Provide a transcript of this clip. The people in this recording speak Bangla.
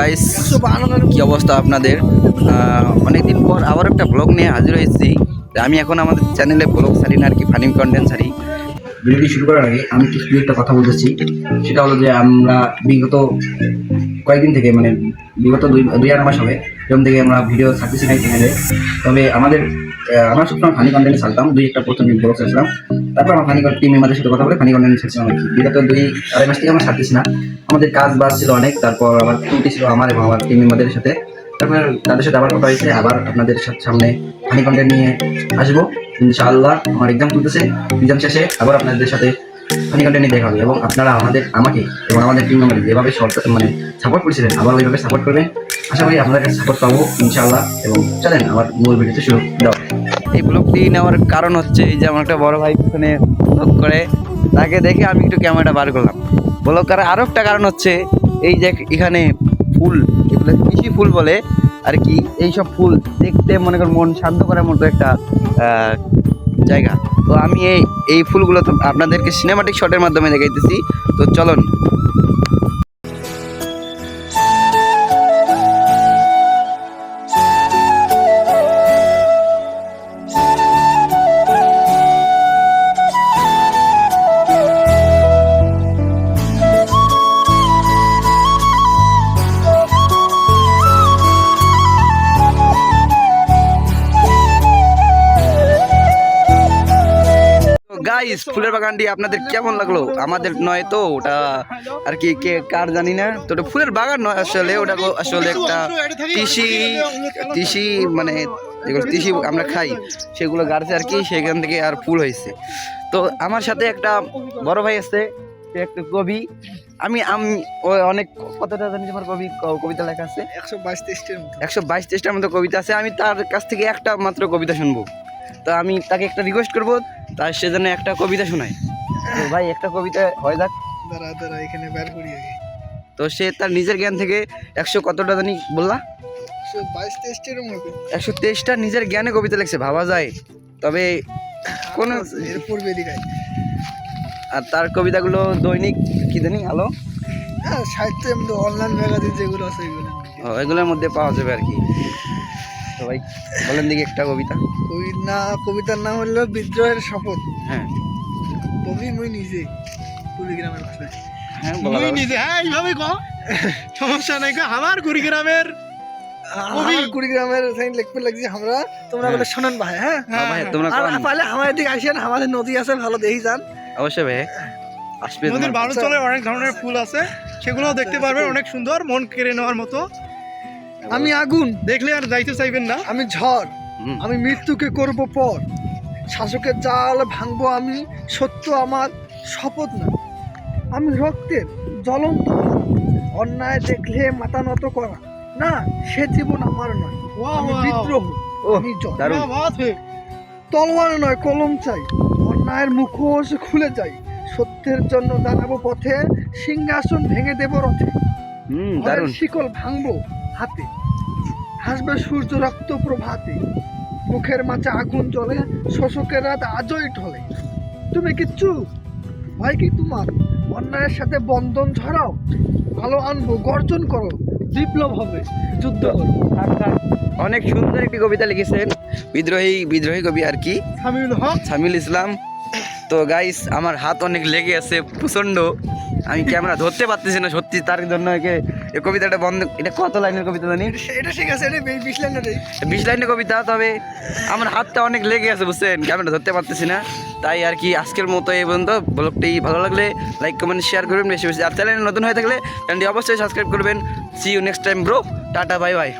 গাইস কি অবস্থা আপনাদের? অনেকদিন পর আবার একটা ব্লগ নিয়ে হাজির হয়েছি। আমি এখন আমাদের চ্যানেলে ব্লগ ছাড়ি না আর কি ফানিং কন্টেন্ট সারি। ভিডিওটি শুরু করার আগে আমি কিছু একটা কথা বলতেছি সেটা হলো যে আমরা বিগত কয়েকদিন থেকে মানে বিগত দুই দুই আড়াই মাস হবে, এরকম থেকে আমরা ভিডিও ছাড়তেছি না চ্যানেলে তবে আমাদের আমরা সবসময় ফানি কন্টেন্ট ছাড়তাম, দুই একটা প্রথম ব্লগ ছাড়ছিলাম। তারপর আমার ফানি টিম মেম্বারদের সাথে কথা বলে ফানি কন্টেন্ট ছাড়ছিলাম আর কি। বিগত দুই আড়াই মাস থেকে আমরা ছাড়তেছি না। আমাদের কাজ বাজ ছিল অনেক, তারপর আমার ত্রুটি ছিল আমার এবং আমার টিম মেম্বারদের সাথে। তারপর তাদের সাথে আবার কথা হয়েছে, আবার আপনাদের সামনে ফানি কন্টেন্ট নিয়ে আসব, ইনশাআল্লাহ। আমার এক্সাম চলতেছে এক্সাম শেষে আবার আপনাদের সাথে কন্টেন্ট নিয়ে দেখা হবে এবং আপনারা আমাদের, আমাকে এবং আমাদের টিম মেম্বার যেভাবে সরকার মানে সাপোর্ট করেছিলেন আবার ওইভাবে সাপোর্ট করবেন। আশা করি আপনাদের কাছে সাপোর্ট পাবো, ইনশাআল্লাহ। এবং চলেন, আমার মূল ভিডিওতে শুরু দাও এই ব্লগটি নেওয়ার কারণ হচ্ছে এই যে আমার একটা বড় ভাই পিছনে ব্লগ করে। তাকে দেখে আমি একটু ক্যামেরাটা বার করলাম। ব্লগ করার আরও একটা কারণ হচ্ছে এই যে এখানে ফুল, এগুলো কৃষি ফুল বলে, আর কি এই সব ফুল দেখতে মনে করেন মন শান্ত করার মতো একটা জায়গা। তো আমি এই এই ফুলগুলো আপনাদেরকে সিনেমাটিক শটের মাধ্যমে দেখাইতেছি। তো চলুন। গাইস ফুলের বাগানটি আপনাদের কেমন লাগল? আমাদের নয় তো ওটা আর কি কে কার জানি না। তো ওটা ফুলের বাগান নয় আসলে ওটা আসলে একটা তিসি তিসি মানে যেগুলো তিসি আমরা খাই সেগুলো গাড়ছে আর কি সেখান থেকে আর ফুল হয়েছে। তো আমার সাথে একটা বড় ভাই আছে সে একটা কবি। আমি আমি অনেক কতটা জানি আমার কবি কবিতা লেখা আছে? একশো বাইশ তেইশটির মতো। একশো বাইশ তেইশটার মতো কবিতা আছে। আমি তার কাছ থেকে একটা মাত্র কবিতা শুনব। তো আমি তাকে একটা রিকোয়েস্ট করব তার সেজন্য একটা কবিতা শোনায়। তো ভাই একটা কবিতা হয় যাক। দাঁড়া দাঁড়া এখানে বের করি আগে। তো সে তার নিজের জ্ঞান থেকে একশো কতটা জানি বললা? একশো তেইশটা নিজের জ্ঞানে কবিতা লিখছে ভাবা যায়। তবে কোনো দিকায় আর তার কবিতাগুলো দৈনিক কি জানি আলো? সাহিত্য অনলাইন ম্যাগাজিন যেগুলো আছে এগুলো এগুলোর মধ্যে পাওয়া যাবে আর কি। ভাই বলেন দিকে একটা কবিতা। কবি না কবিতার নাম হলো বিদ্রোহের শপথ। হ্যাঁ। কবি মুই নিজে কুড়িগ্রামের ভাষায় হ্যাঁ বলা নিজে হ্যাঁ এইভাবে কো সমস্যা নাই কো আমার কুড়িগ্রামের আমার কুড়িগ্রামের সাইন লিখতে লাগছি আমরা তোমরা হ্যাঁ। বলে শোনেন ভাই হ্যাঁ। হ্যাঁ, ভাই তোমরা আমাদের দিকে আসেন আমাদের নদী আছে ভালো দেখি যান। অবশ্যই ভাই। আসবে নদীর চলে অনেক ধরনের ফুল আছে সেগুলো দেখতে পারবেন অনেক সুন্দর মন কেড়ে নেওয়ার মতো। আমি আগুন। দেখলে আর যাইতে চাইবেন না। আমি ঝড়। আমি মৃত্যুকে করব পর। শাসকের জাল ভাঙবো আমি সত্য আমার শপথ না আমি রক্তের জ্বলন্ত অন্যায় দেখলে মাথা নত করা। না সে জীবন আমার নয়। আমি বিদ্রোহ। আমি তলোয়ার নয় কলম চাই। অন্যায়ের মুখোশ খুলে যাই। সত্যের জন্য দাঁড়াবো পথে। সিংহাসন ভেঙে দেব রথে। শিকল ভাঙবো হাতে। হাসবে সূর্য রক্ত প্রভাতে। মুখের মাঝে আগুন জ্বলে শোষকের রাত আজই ঢলে। তুমি কিচ্ছু ভয় কি তোমার? অন্যায়ের সাথে বন্ধন ঝরাও। ভালো আনব গর্জন করো। বিপ্লব হবে যুদ্ধ করো। অনেক সুন্দর একটি কবিতা লিখেছেন। বিদ্রোহী বিদ্রোহী কবি আর কি? সামিউল হক। সামিল ইসলাম। তো গাইস আমার হাত অনেক লেগে আছে প্রচণ্ড। আমি ক্যামেরা ধরতে পারতেছি না সত্যি তার জন্য একে এই কবিতাটা বন্ধ এটা কত লাইনের কবিতা জানি? এটা ঠিক আছে বিশ লাইনের বিশ লাইনের কবিতা তবে আমার হাতটা অনেক লেগে আছে বুঝছেন? ক্যামেরা ধরতে পারতেছি না। তাই আর কি আজকের মতো এই পর্যন্ত। ব্লগটি ভালো লাগলে লাইক কমেন্ট শেয়ার করবেন বেশি বেশি। আর চ্যানেল নতুন হয়ে থাকলে চ্যানেলটি অবশ্যই সাবস্ক্রাইব করবেন। See you next time bro tata bye bye